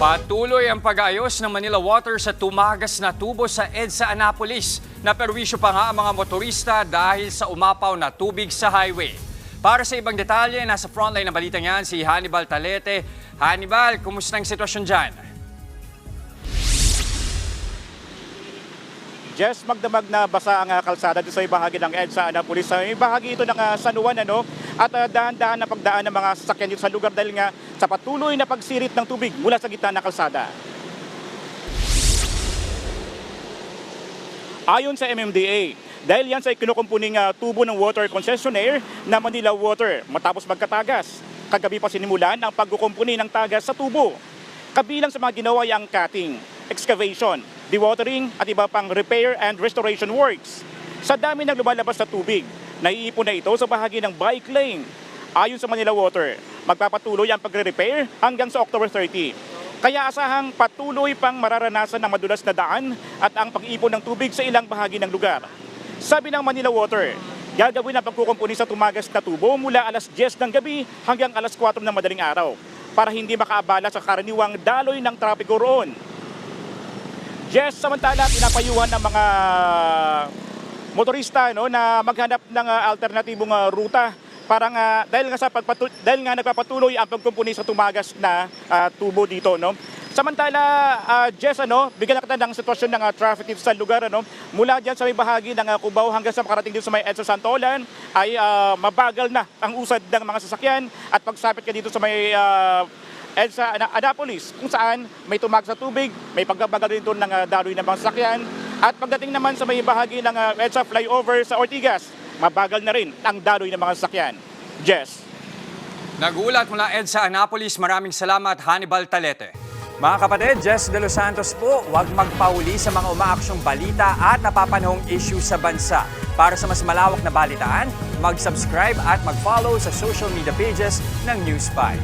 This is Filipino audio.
Patuloy ang pag-ayos ng Manila Water sa tumagas na tubo sa EDSA Annapolis. Naperwisyo pa nga ang mga motorista dahil sa umapaw na tubig sa highway. Para sa ibang detalye, nasa frontline ng balita niyan si Hannibal Talete. Hannibal, kumusta ang sitwasyon dyan? Jess, magdamag na basa ang ah, kalsada sa bahagi ng EDSA Annapolis. Sa may bahagi ito ng ah, San Juan, ano? At ah, dahan-dahan na pagdaan ng mga sasakyan dito sa lugar dahil nga sa patuloy na pagsirit ng tubig mula sa gitna ng kalsada. Ayon sa MMDA, dahil yan sa kinukumpuning ah, tubo ng water concessionaire na Manila Water matapos magkatagas. Kagabi pa sinimulan ang pagkukumpuni ng tagas sa tubo. Kabilang sa mga ginawa ay ang cutting, excavation, dewatering at iba pang repair and restoration works. Sa dami ng lumalabas na tubig, naiipon na ito sa bahagi ng bike lane. Ayon sa Manila Water, magpapatuloy ang pagre-repair hanggang sa October 30. Kaya asahang patuloy pang mararanasan ng madulas na daan at ang pag-ipon ng tubig sa ilang bahagi ng lugar. Sabi ng Manila Water, gagawin ang pagkukumpuni sa tumagas na tubo mula alas 10 ng gabi hanggang alas 4 ng madaling araw para hindi makaabala sa karaniwang daloy ng trapiko roon. Yes, samantala pinapayuhan ng mga motorista no na maghanap ng ah, alternatibong ah, ruta para nga dahil nga sa pagpatu- dahil nga nagpapatuloy ang pagkumpuni sa tumagas na ah, tubo dito no. Samantala, ah, Jess, ano, bigyan na kita ng sitwasyon ng ah, traffic dito sa lugar. Ano, mula dyan sa may bahagi ng ah, Cubao hanggang sa makarating dito sa may Edsa Santolan ay ah, mabagal na ang usad ng mga sasakyan at pagsapit ka dito sa may ah, EDSA Ana- Annapolis kung saan may tumag sa tubig, may pagbabagal rin doon ng uh, daloy ng mga sasakyan. At pagdating naman sa may bahagi ng uh, EDSA flyover sa Ortigas, mabagal na rin ang daloy ng mga sasakyan. Jess. Nagulat mula EDSA Annapolis, maraming salamat Hannibal Talete. Mga kapatid, Jess De Los Santos po, huwag magpauli sa mga umaaksyong balita at napapanahong issue sa bansa. Para sa mas malawak na balitaan, mag-subscribe at mag-follow sa social media pages ng News 5.